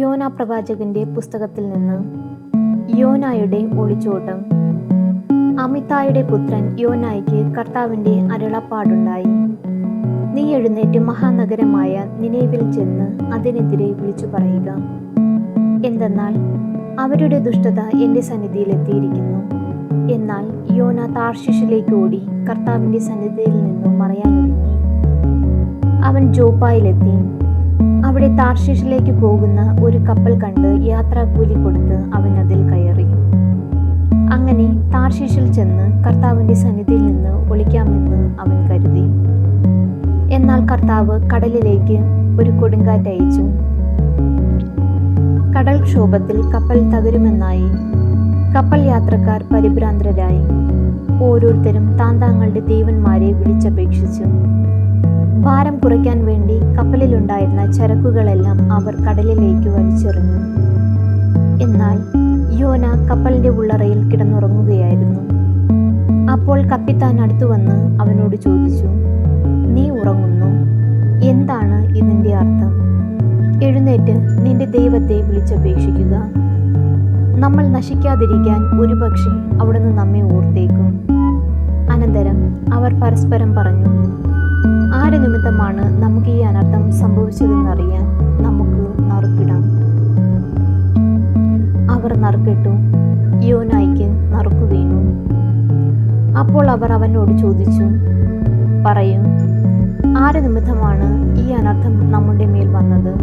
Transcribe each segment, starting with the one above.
യോന പ്രവാചകന്റെ പുസ്തകത്തിൽ നിന്ന് യോനായുടെ ഒളിച്ചോട്ടം. അമിതായുടെ പുത്രൻ യോനായ്ക്ക് കർത്താവിന്റെ അരുളപ്പാടുണ്ടായി. നീ എഴുന്നേറ്റ് മഹാനഗരമായ നിലവിൽ ചെന്ന് അതിനെതിരെ വിളിച്ചു പറയുക. എന്തെന്നാൽ അവരുടെ ദുഷ്ടത എന്റെ സന്നിധിയിലെത്തിയിരിക്കുന്നു എന്നാൽ യോന താർശിഷിലേക്ക് ഓടി കർത്താവിന്റെ സന്നിധിയിൽ നിന്നും മറയാനൊരുങ്ങി അവൻ ജോപ്പായിലെത്തി. അവിടെ താർഷീഷിലേക്ക് പോകുന്ന ഒരു കപ്പൽ കണ്ട് യാത്രാക്കൂലി കൊടുത്ത് അവൻ അതിൽ കയറി. അങ്ങനെ താർഷീഷിൽ ചെന്ന് കർത്താവിന്റെ സന്നിധിയിൽ നിന്ന് ഒളിക്കാമെന്ന് അവൻ കരുതി. എന്നാൽ കർത്താവ് കടലിലേക്ക് ഒരു കൊടുങ്കാറ്റ് അയച്ചു. കടൽക്ഷോഭത്തിൽ കപ്പൽ തകരുമെന്നായി കപ്പൽ യാത്രക്കാർ പരിഭ്രാന്തരായി. ഓരോരുത്തരും താന്താങ്ങളുടെ ദേവന്മാരെ വിളിച്ചപേക്ഷിച്ചു. ഭാരം കുറയ്ക്കാൻ വേണ്ടി കപ്പലിലുണ്ടായിരുന്ന ചരക്കുകളെല്ലാം അവർ കടലിലേക്ക് വലിച്ചെറിഞ്ഞു. എന്നാൽ യോന കപ്പലിന്റെ ഉള്ളറയിൽ കിടന്നുറങ്ങുകയായിരുന്നു. അപ്പോൾ കപ്പിത്താൻ അടുത്തു വന്ന് അവനോട് ചോദിച്ചു നീ ഉറങ്ങുന്നു? എന്താണ് ഇതിന്റെ അർത്ഥം? എഴുന്നേറ്റ് നിന്റെ ദൈവത്തെ വിളിച്ചപേക്ഷിക്കുക. നമ്മൾ നശിക്കാതിരിക്കാൻ ഒരുപക്ഷെ അവിടുന്ന് നമ്മെ ഓർത്തേക്കും. അനന്തരം അവർ പരസ്പരം പറഞ്ഞു ആര് നിമിത്തമാണ് നമുക്ക് ഈ അനർത്ഥം സംഭവിച്ചതെന്ന് അറിയാൻ നമുക്ക് നറുക്കിടാം. അവർ നറുക്കിട്ടു. യോനായ്ക്ക് നറുക്കു വീണു. അപ്പോൾ അവർ അവനോട് ചോദിച്ചു പറയും ആര് നിമിത്തമാണ് ഈ അനർത്ഥം നമ്മുടെ മേൽ വന്നത്?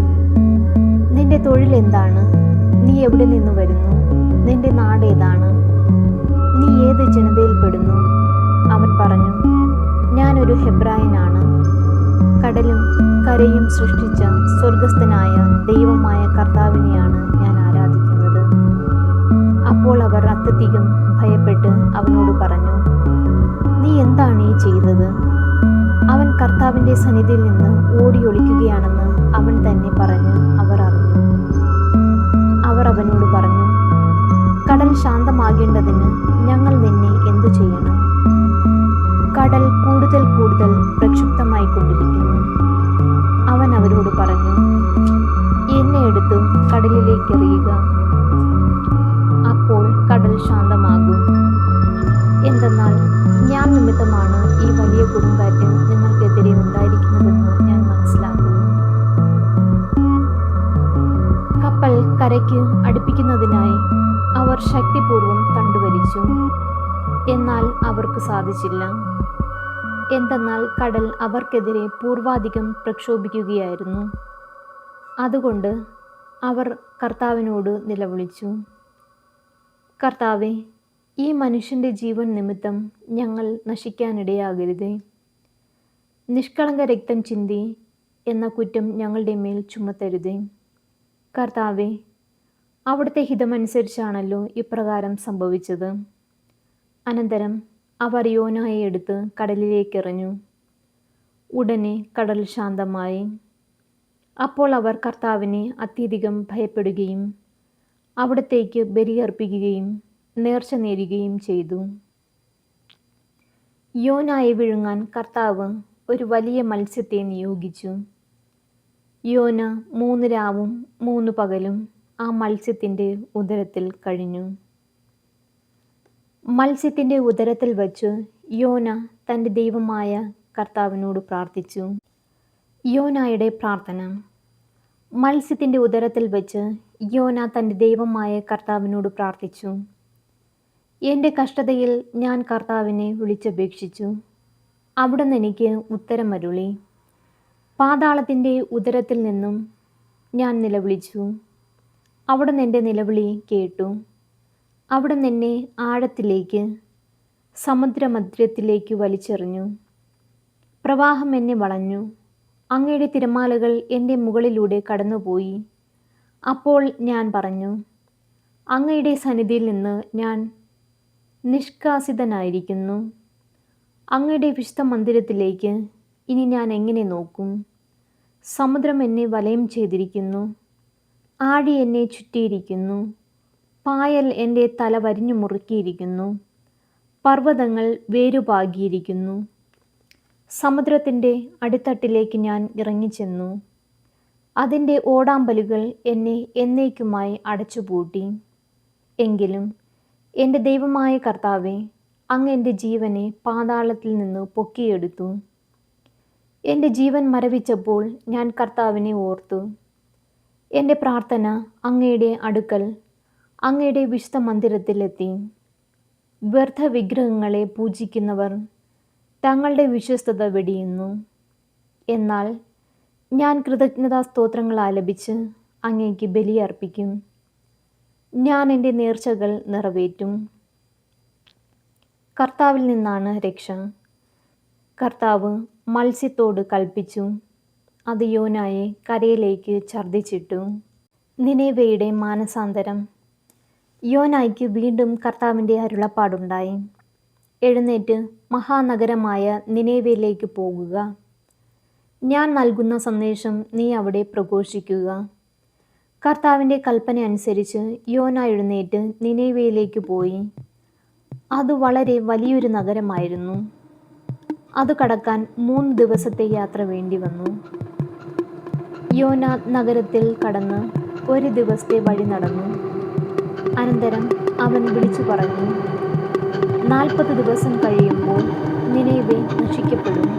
നിന്റെ തൊഴിൽ എന്താണ്? നീ എവിടെ നിന്ന് വരുന്നു? നിന്റെ നാട് ഏതാണ്? കരയും സൃഷ്ടിച്ച സ്വർഗസ്ഥനായ ദൈവമായ കർത്താവിനെയാണ് ഞാൻ ആരാധിക്കുന്നത്. അപ്പോൾ അവർ അത്യധികം ഭയപ്പെട്ട് അവനോട് പറഞ്ഞു നീ എന്താണ് ഈ ചെയ്തത്? അവൻ കർത്താവിന്റെ സന്നിധിയിൽ നിന്ന് ഓടി ഒളിക്കുകയാണെന്ന് അവൻ തന്നെ പറഞ്ഞ് അവർ അറിഞ്ഞു. അവർ അവനോട് പറഞ്ഞു കടൽ ശാന്തമാകേണ്ടതിന് ഞങ്ങൾ നിന്നെ എന്തു ചെയ്യണം? കടൽ കൂടുതൽ കൂടുതൽ പ്രക്ഷുബ്ധമായി കൊണ്ടിരിക്കുന്നു. അവൻ അവരോട് പറഞ്ഞു എന്നെ എടുത്ത് കടലിലേക്ക് എറിയുക അപ്പോൾ കടൽ ശാന്തമാകും. എന്തെന്നാൽ ഞാൻ നിമിത്തമാണ് ഈ വലിയ കൊടുങ്കാറ്റ് നിങ്ങൾക്കെതിരെ ഉണ്ടായിരിക്കുന്നതെന്ന് ഞാൻ മനസ്സിലാക്കുന്നു. കപ്പൽ കരയ്ക്ക് അടുപ്പിക്കുന്നതിനായി അവർ ശക്തിപൂർവം തണ്ടുവലിച്ചു എന്നാൽ അവർക്ക് സാധിച്ചില്ല. എന്തെന്നാൽ കടൽ അവർക്കെതിരെ പൂർവാധികം പ്രക്ഷോഭിക്കുകയായിരുന്നു. അതുകൊണ്ട് അവർ കർത്താവിനോട് നിലവിളിച്ചു. കർത്താവെ ഈ മനുഷ്യന്റെ ജീവൻ നിമിത്തം ഞങ്ങൾ നശിക്കാനിടയാകരുതേ. നിഷ്കളങ്ക രക്തം ചിന്തി എന്ന കുറ്റം ഞങ്ങളുടെ മേൽ ചുമത്തരുതേ. കർത്താവെ അവിടുത്തെ ഹിതമനുസരിച്ചാണല്ലോ ഇപ്രകാരം സംഭവിച്ചത്. അനന്തരം അവർ യോനായെ എടുത്ത് കടലിലേക്കെറിഞ്ഞു. ഉടനെ കടൽ ശാന്തമായി. അപ്പോൾ അവർ കർത്താവിനെ അത്യധികം ഭയപ്പെടുകയും അവിടത്തേക്ക് ബലിയർപ്പിക്കുകയും നേർച്ച നേരുകയും ചെയ്തു. യോനായെ വിഴുങ്ങാൻ കർത്താവ് ഒരു വലിയ മത്സ്യത്തെ നിയോഗിച്ചു. യോന മൂന്ന് രാവും മൂന്ന് പകലും ആ മത്സ്യത്തിന്റെ ഉദരത്തിൽ കഴിഞ്ഞു. മത്സ്യത്തിന്റെ ഉദരത്തിൽ വച്ച് യോന തന്റെ ദൈവമായ കർത്താവിനോട് പ്രാർത്ഥിച്ചു. യോനായുടെ പ്രാർത്ഥന. മത്സ്യത്തിന്റെ ഉദരത്തിൽ വെച്ച് യോന തന്റെ ദൈവമായ കർത്താവിനോട് പ്രാർത്ഥിച്ചു. എന്റെ കഷ്ടതയിൽ ഞാൻ കർത്താവിനെ വിളിച്ചപേക്ഷിച്ചു. അവിടുന്ന് എനിക്ക് ഉത്തരമരുളി പാതാളത്തിന്റെ ഉദരത്തിൽ നിന്നും ഞാൻ നിലവിളിച്ചു. അവിടുന്ന് എന്റെ നിലവിളി കേട്ടു. അവിടുന്ന് നിന്നെ ആഴത്തിലേക്ക് സമുദ്രമധ്യത്തിലേക്ക് വലിച്ചെറിഞ്ഞു. പ്രവാഹം എന്നെ വളഞ്ഞു. അങ്ങയുടെ തിരമാലകൾ എന്റെ മുകളിലൂടെ കടന്നുപോയി. അപ്പോൾ ഞാൻ പറഞ്ഞു അങ്ങയുടെ സന്നിധിയിൽ നിന്ന് ഞാൻ നിഷ്കാസിതനായിരിക്കുന്നു. അങ്ങയുടെ വിശുദ്ധ മന്ദിരത്തിലേക്ക് ഇനി ഞാൻ എങ്ങനെ നോക്കും? സമുദ്രം എന്നെ വലയം ചെയ്തിരിക്കുന്നു. ആഴി എന്നെ ചുറ്റിയിരിക്കുന്നു. പായൽ എന്റെ തല വരിഞ്ഞു മുറുക്കിയിരിക്കുന്നു. പർവതങ്ങൾ വേരുപാകിയിരിക്കുന്നു. സമുദ്രത്തിന്റെ അടിത്തട്ടിലേക്ക് ഞാൻ ഇറങ്ങിച്ചെന്നു. അതിന്റെ ഓടാമ്പലുകൾ എന്നെ എന്നേക്കുമായി അടച്ചുപൂട്ടി. എങ്കിലും എന്റെ ദൈവമായ കർത്താവെ അങ്ങ് എന്റെ ജീവനെ പാതാളത്തിൽ നിന്ന് പൊക്കിയെടുത്തു. എന്റെ ജീവൻ മരവിച്ചപ്പോൾ ഞാൻ കർത്താവിനെ ഓർത്തു. എന്റെ പ്രാർത്ഥന അങ്ങയുടെ അടുക്കൽ അങ്ങയുടെ വിശുദ്ധ മന്ദിരത്തിലെത്തി. വ്യർത്ഥ വിഗ്രഹങ്ങളെ പൂജിക്കുന്നവർ തങ്ങളുടെ വിശ്വസ്തത വെടിയുന്നു. എന്നാൽ ഞാൻ കൃതജ്ഞതാ സ്തോത്രങ്ങൾ ആലപിച്ച് അങ്ങേക്ക് ബലിയർപ്പിക്കും. ഞാൻ എന്റെ നേർച്ചകൾ നിറവേറ്റും. കർത്താവിൽ നിന്നാണ് രക്ഷ. കർത്താവ് മത്സ്യത്തോട് കൽപ്പിച്ചു. അത് യോനായെ കരയിലേക്ക് ഛർദ്ദിച്ചിട്ടു. നിനേവയുടെ മാനസാന്തരം യോനായ്ക്ക് വീണ്ടും കർത്താവിന്റെ അരുളപ്പാടുണ്ടായി. എഴുന്നേറ്റ് മഹാനഗരമായ നിനേവയിലേക്ക് പോകുക. ഞാൻ നൽകുന്ന സന്ദേശം നീ അവിടെ പ്രഘോഷിക്കുക. കർത്താവിന്റെ കൽപ്പന അനുസരിച്ച് യോന എഴുന്നേറ്റ് നിനേവയിലേക്ക് പോയി. അത് വളരെ വലിയൊരു നഗരമായിരുന്നു. അത് കടക്കാൻ മൂന്ന് ദിവസത്തെ യാത്ര വേണ്ടി വന്നു. യോന നഗരത്തിൽ കടന്ന് ഒരു ദിവസത്തെ വഴി നടന്നു. അനന്തരം അവൻ വിളിച്ചു പറഞ്ഞു നാൽപ്പത് ദിവസം കഴിയുമ്പോൾ നിനൈവെ നശിക്കപ്പെടും.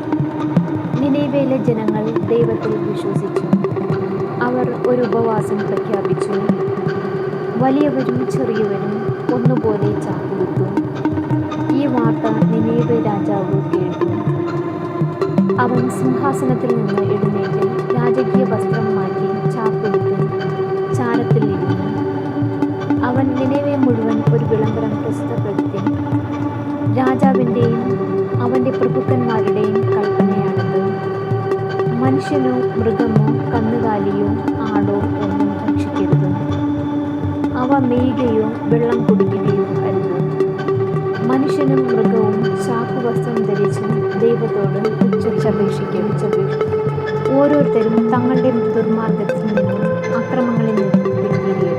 നിനൈവയിലെ ജനങ്ങൾ ദൈവത്തിൽ വിശ്വസിച്ചു. അവർ ഒരു ഉപവാസം പ്രഖ്യാപിച്ചു. വലിയവരും ചെറിയവരും ഒന്നുപോലെ ചാക്കുവിട്ടു ഈ വാർത്ത നിനേവ രാജാവ് കേട്ടു. അവൻ സിംഹാസനത്തിൽ നിന്ന് എഴുന്നേറ്റ് രാജകീയ വസ്ത്രം മാറ്റി ചാക്കുടുത്ത് മനുഷ്യനോ മൃഗമോ കന്നുകാലിയോ ആടോ ഒന്നും ഭക്ഷിക്കരുത്. അവ മേയുകയോ വെള്ളം കുടിക്കുകയോ അരുത്. മനുഷ്യനും മൃഗവും ശാഖവസ്ത്രം ധരിച്ച് ദൈവത്തോട് ചപേക്ഷിക്കും ഓരോരുത്തരും തങ്ങളുടെ ദുർമാർഗത്തിൽ നിന്നും അക്രമങ്ങളിൽ നിന്നും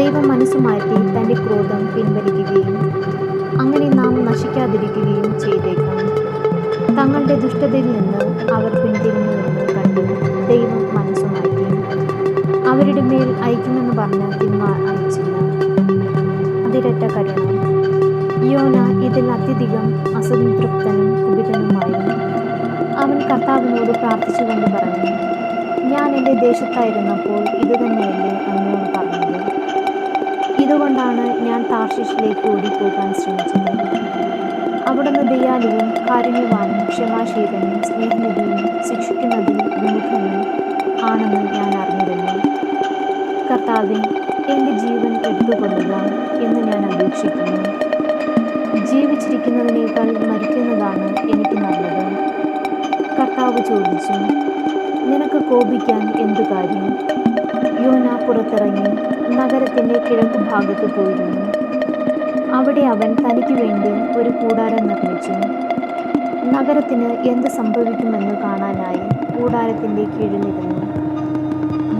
ദൈവം മനസ്സു മാറ്റി തന്റെ ക്രോധം പിൻവലിക്കുകയും അങ്ങനെ നാം നശിക്കാതിരിക്കുകയും ചെയ്തേക്കാം. തങ്ങളുടെ ദുഷ്ടതയിൽ നിന്ന് അവർ പിന്തിരിഞ്ഞുവെന്ന് കണ്ട് ദൈവം മനസ്സു മാറ്റി. അവരുടെ മേൽ അയക്കുമെന്ന് പറഞ്ഞ് തിന്മ അയച്ചില്ല. അതിരറ്റ കരുണ. യോന ഇതിൽ അത്യധികം അസംതൃപ്തനും കുപിതനുമായി. അവൻ കർത്താവിനോട് പ്രാർത്ഥിച്ചുകൊണ്ട് പറഞ്ഞു ഞാൻ എന്റെ ദേശത്തായിരുന്നപ്പോൾ ഇതുതന്നെയല്ലേ അങ്ങോട് പറഞ്ഞത്. ഇതുകൊണ്ടാണ് ഞാൻ താർഷിഷിലേക്ക് ഓടിപ്പോകാൻ ശ്രമിച്ചത്. അവിടുന്ന് ദയാലുവും കാരുണ്യവാനും ക്ഷമാശീലനും സ്നേഹനിധിയും ശിക്ഷിക്കുന്നതിൽ വിമുഖനും ആണെന്ന് ഞാൻ അറിഞ്ഞിരുന്നു. കർത്താവിൻ എന്റെ ജീവൻ എടുത്തുകൊള്ളുക എന്ന് ഞാൻ അപേക്ഷിക്കുന്നു. ജീവിച്ചിരിക്കുന്നതിനേക്കാൾ മരിക്കുന്നതാണ് എനിക്ക് നല്ലത്. കർത്താവ് ചോദിച്ചു നിനക്ക് കോപിക്കാൻ എന്തു കാര്യം? യോന പുറത്തിറങ്ങി നഗരത്തിന്റെ കിഴക്ക് ഭാഗത്ത് പോയിരുന്നു. അവിടെ അവൻ തനിക്ക് വേണ്ടി ഒരു കൂടാരം നിർമ്മിച്ചു നഗരത്തിന് എന്ത് സംഭവിക്കുമെന്ന് കാണാനായി കൂടാരത്തിന്റെ കീഴിലിരുന്നു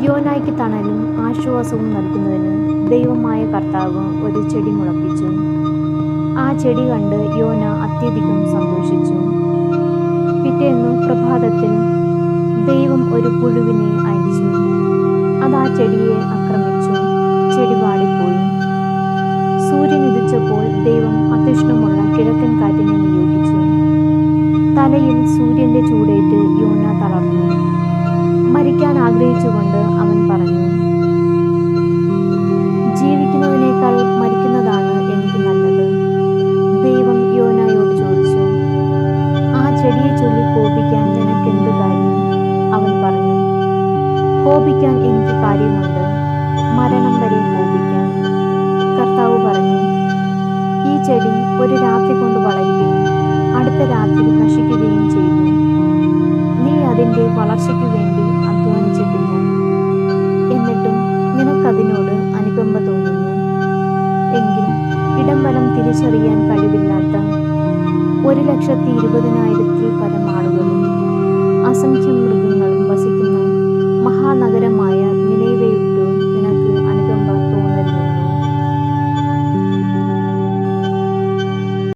യോനായ്ക്ക് തണലും ആശ്വാസവും നൽകുന്നതിന് ദൈവമായ കർത്താവ് ഒരു ചെടി മുളപ്പിച്ചു. ആ ചെടി കണ്ട് യോന അത്യധികം സന്തോഷിച്ചു. പിറ്റേന്ന് പ്രഭാതത്തിൽ ദൈവം ഒരു പുഴുവിനെ കാറ്റിനെ നിയോഗിച്ചു തലയിൽ സൂര്യന്റെ ചൂടേറ്റ് യോന തളർന്നു. മരിക്കാൻ ആഗ്രഹിച്ചുകൊണ്ട് അവൻ പറഞ്ഞു ജീവിക്കുന്നതിനേക്കാൾ മരിക്കുന്നതാണ് എനിക്ക് നല്ലത്. ദൈവം യോനയോട് ചോദിച്ചു ആ ചെടിയെ ചൊല്ലി കോപിക്കാൻ നിനക്ക് എന്ത് കാര്യം? അവൻ പറഞ്ഞു കോപിക്കാൻ എനിക്ക് കാര്യമുണ്ട്. മരണം വരെ കോപിക്കാൻ കർത്താവ് പറഞ്ഞു ഈ ചെടി ഒരു രാത്രി കൊണ്ട് വളരുകയും അടുത്ത രാത്രി നശിക്കുകയും ചെയ്തു. നീ അതിന്റെ വളർച്ചയ്ക്ക് വേണ്ടി അധ്വാനിച്ചിട്ടില്ല. എന്നിട്ടും നിനക്കതിനോട് അനുകമ്പ തോന്നുന്നു. എങ്കിൽ ഇടം വലം തിരിച്ചറിയാൻ കഴിവില്ലാത്ത ഒരു ലക്ഷത്തി ഇരുപതിനായിരത്തിൽ പരം ആളുകളും അസംഖ്യം മൃഗങ്ങളും വസിക്കുന്ന മഹാനഗരമായ